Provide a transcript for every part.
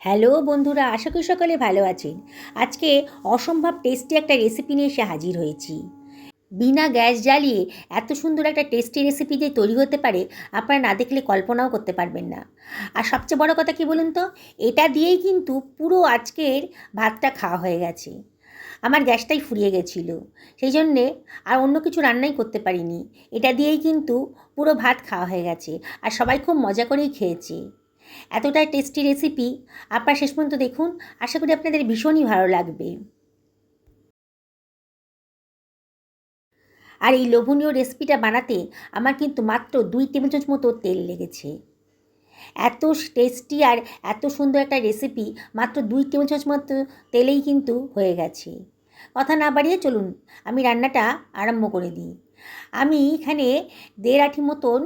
Hello বন্ধুরা, আশা করি সকালে ভালো আছেন। আজকে অসম্ভব টেস্টি একটা রেসিপি নিয়ে এসে হাজির হয়েছি। বিনা গ্যাস জ্বালিয়ে এত সুন্দর একটা টেস্টি রেসিপি দিয়ে তৈরি হতে পারে, আপনারা না দেখলে কল্পনাও করতে পারবেন না। আর সবচেয়ে বড় কথা কি বলুন তো? এটা দিয়েই কিন্তু পুরো আজকের ভাতটা খাওয়া হয়ে গেছে। আমার গ্যাসটাই ফুরিয়ে গেছিল। সেই জন্যে আর অন্য কিছু রান্নাই করতে পারিনি। এটা দিয়েই কিন্তু পুরো ভাত খাওয়া হয়ে গেছে। আর সবাই খুব মজা করেই খেয়েছে। এতটাই টেস্টি রেসিপি আপনারা শেষ পর্যন্ত দেখুন। আশা করি আপনাদের ভীষণই ভালো লাগবে। আর এই লোভনীয় রেসিপিটা বানাতে আমার কিন্তু মাত্র দুই টেবিল চামচ মতো তেল লেগেছে। এত টেস্টি আর এত সুন্দর একটা রেসিপি মাত্র দুই টেবিল চামচ মতো তেলেই কিন্তু হয়ে গেছে। কথা না বাড়িয়ে চলুন, আমি রান্নাটা আরম্ভ করে দিই। আমি এখানে দেড় আঠি মতন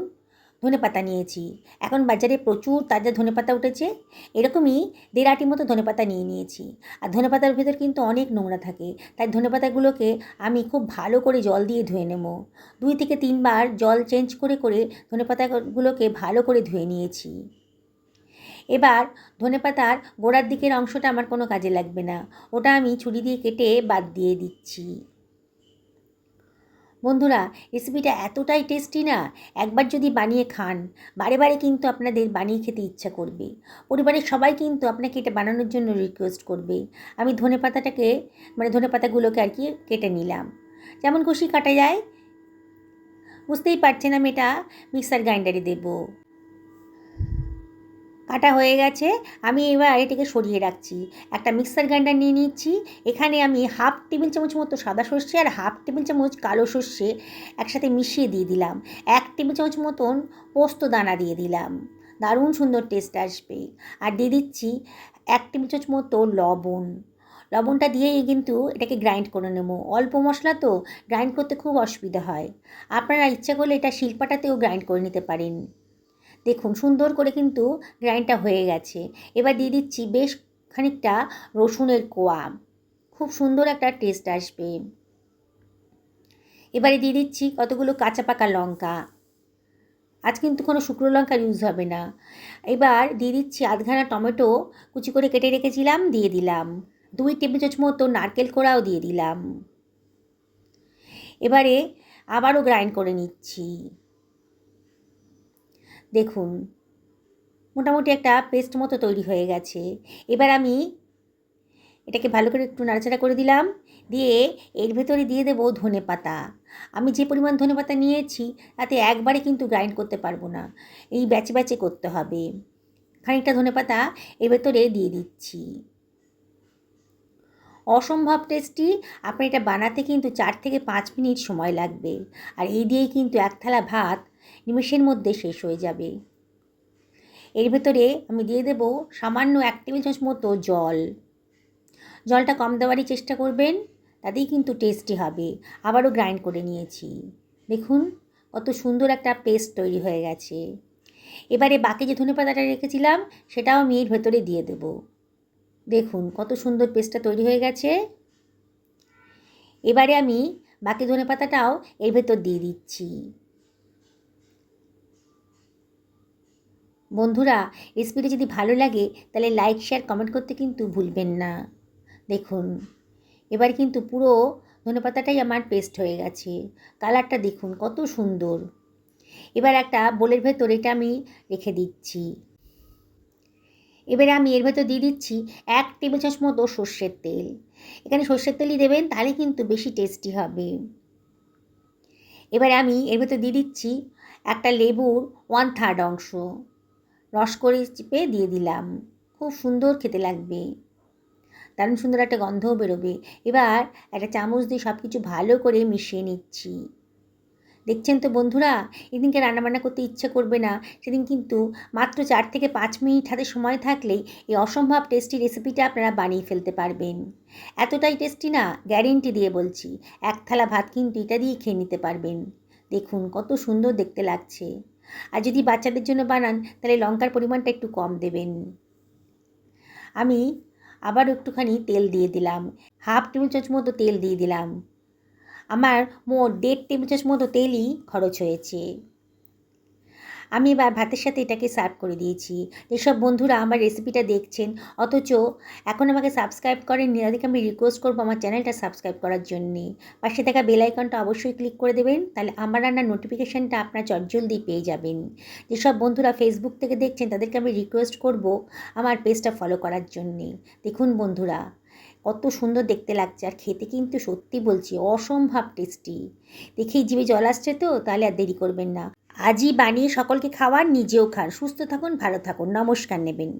ধনে পাতা নিয়েছি। এখন বাজারে প্রচুর তাজা ধনে পাতা উঠেছে। এরকমই দেড় আটি মতো ধনে পাতা নিয়ে নিয়েছি। আর ধনে পাতার ভেতর কিন্তু অনেক নোংরা থাকে। তাই ধনে পাতাগুলোকে আমি খুব ভালো করে জল দিয়ে ধুয়ে নেব। দুই থেকে তিনবার জল চেঞ্জ করে করে ধনে পাতাগুলোকে ভালো করে ধুয়ে নিয়েছি। এবার ধনে পাতার গোড়ার দিকের অংশটা আমার কোনো কাজে লাগবে না। ওটা আমি ছুরি দিয়ে কেটে বাদ দিয়ে দিচ্ছি। বন্ধুরা রেসিপিটা এতটাই টেস্টি না, একবার যদি বানিয়ে খান, বারে বারে কিন্তু আপনাদের বানিয়ে খেতে ইচ্ছা করবে। পরিবারের সবাই কিন্তু আপনাকে এটা বানানোর জন্য রিকোয়েস্ট করবে। আমি ধনে পাতাটাকে মানে ধনে পাতাগুলোকে আর কি কেটে নিলাম। যেমন খুশি কাটা যায়, বুঝতেই পারছেন আমি এটা মিক্সার গ্রাইন্ডারে দেবো। কাটা হয়ে গেছে, আমি এবার এটাকে সরিয়ে রাখছি। একটা মিক্সার গ্রাইন্ডার নিয়ে নিচ্ছি, এখানে আমি হাফ টেবিল চামচ মতো সাদা সর্ষে আর হাফ টেবিল চামচ কালো সর্ষে একসাথে মিশিয়ে দিয়ে দিলাম। এক টেবিল চামচ মতন পোস্ত দানা দিয়ে দিলাম। দারুণ সুন্দর টেস্ট আসবে। আর দিয়ে দিচ্ছি এক টেবিল চামচ মতো লবণ। লবণটা দিয়েই কিন্তু এটাকে গ্রাইন্ড করে নেব। অল্প মশলা তো গ্রাইন্ড করতে খুব অসুবিধা হয়। আপনারা ইচ্ছা করলে এটা শিল্পাটাতেও গ্রাইন্ড করে নিতে পারেন। দেখুন, সুন্দর করে কিন্তু গ্রাইন্ডটা হয়ে গেছে। এবার দিয়ে দিচ্ছি বেশ খানিকটা রসুনের কোয়া। খুব সুন্দর একটা টেস্ট আসবে। এবারে দিয়ে দিচ্ছি কতগুলো কাঁচা পাকা লঙ্কা। আজ কিন্তু কোনো শুকনো লঙ্কার ইউজ হবে না। এবার দিয়ে দিচ্ছি আধখানা টমেটো কুচি করে কেটে রেখেছিলাম, দিয়ে দিলাম। দুই টেবিল চামচ মতো নারকেল কোড়াও দিয়ে দিলাম। এবারে আবারও গ্রাইন্ড করে নিচ্ছি। দেখুন, মোটামুটি একটা পেস্ট মতো তৈরি হয়ে গেছে। এবার আমি এটাকে ভালো করে একটু নাড়াচাড়া করে দিলাম, দিয়ে এর ভেতরে দিয়ে দেবো ধনে পাতা। আমি যে পরিমাণ ধনে পাতা নিয়েছি, তাতে একবারে কিন্তু গ্রাইন্ড করতে পারব না। এই ব্যাচে ব্যাচে করতে হবে। খানিকটা ধনে পাতা এর ভেতরে দিয়ে দিচ্ছি। অসম্ভব টেস্টি। আপনি এটা বানাতে কিন্তু চার থেকে পাঁচ মিনিট সময় লাগবে। আর এই দিয়েই কিন্তু এক থালা ভাত নিমেষের মধ্যে শেষ হয়ে যাবে। এর ভেতরে আমি দিয়ে দেব সামান্য এক টেবিল চামচ মতো জল। জলটা কম দেওয়ারই চেষ্টা করবেন, তাতেই কিন্তু টেস্টি হবে। আবারও গ্রাইন্ড করে নিয়েছি। দেখুন, কত সুন্দর একটা পেস্ট তৈরি হয়ে গেছে। এবারে বাকি যে ধনে পাতাটা রেখেছিলাম, সেটাও আমি এর ভেতরে দিয়ে দেব। দেখুন, কত সুন্দর পেস্টটা তৈরি হয়ে গেছে। এবারে আমি বাকি ধনে পাতাটাও এর ভেতর দিয়ে দিচ্ছি। বন্ধুরা রেসিপিটা যদি ভালো লাগে, তাহলে লাইক শেয়ার কমেন্ট করতে কিন্তু ভুলবেন না। দেখুন, এবার কিন্তু পুরো ধনেপাতাটাই আমার পেস্ট হয়ে গেছে। কালারটা দেখুন, কত সুন্দর। এবার একটা বোলের ভেতর এটা আমি রেখে দিচ্ছি। এবারে আমি এর ভেতর দিয়ে দিচ্ছি এক টেবিল চামচ মতো সর্ষের তেল। এখানে সর্ষের তেলই দেবেন, তাহলে কিন্তু বেশি টেস্টি হবে। এবারে আমি এর ভেতর দিয়ে দিচ্ছি একটা লেবুর ওয়ান থার্ড অংশ। রস করে চিপে দিয়ে দিলাম। খুব সুন্দর খেতে লাগবে। দারুণ সুন্দর একটা গন্ধও বেরোবে। এবার একটা চামচ দিয়ে সব কিছু ভালো করে মিশিয়ে নিচ্ছি। দেখছেন তো বন্ধুরা, এদিনকে রান্নাবান্না করতে ইচ্ছে করবে না। সেদিন কিন্তু মাত্র চার থেকে পাঁচ মিনিট হাতে সময় থাকলেই এই অসম্ভব টেস্টি রেসিপিটা আপনারা বানিয়ে ফেলতে পারবেন। এতটাই টেস্টি না, গ্যারেন্টি দিয়ে বলছি। এক থালা ভাত কিন্তু এটা দিয়ে খেয়ে নিতে পারবেন। দেখুন, কত সুন্দর দেখতে লাগছে। আর যদি বাচ্চাদের জন্য বানান, তাহলে লঙ্কার পরিমাণটা একটু কম দেবেন। আমি আবার একটুখানি তেল দিয়ে দিলাম। হাফ টেবিল চামচ মতো তেল দিয়ে দিলাম। আমার মোট দেড় টেবিল চামচ মতো তেলই খরচ হয়েছে। আমি এবার ভাতের সাথে এটাকে সার্ভ করে দিয়েছি। যেসব বন্ধুরা আমার রেসিপিটা দেখছেন, অথচ এখন আমাকে সাবস্ক্রাইব করেননি তাদেরকে আমি রিকোয়েস্ট করব আমার চ্যানেলটা সাবস্ক্রাইব করার জন্যে। পাশে থাকা বেল আইকনটা অবশ্যই ক্লিক করে দেবেন, তাহলে আমার রান্নার নোটিফিকেশানটা আপনার চটজলদি পেয়ে যাবেন। যেসব বন্ধুরা ফেসবুক থেকে দেখছেন, তাদেরকে আমি রিকোয়েস্ট করব আমার পেজটা ফলো করার জন্যে। দেখুন বন্ধুরা, কত সুন্দর দেখতে লাগছে আর খেতে কিন্তু সত্যি বলছি অসম্ভব টেস্টি দেখেই জিভে জল আসছে তো, তাহলে আর দেরি করবেন না। আজই বানিয়ে সকলকে খাওয়ান নিজেও খান। সুস্থ থাকুন ভালো থাকুন। নমস্কার নেবেন।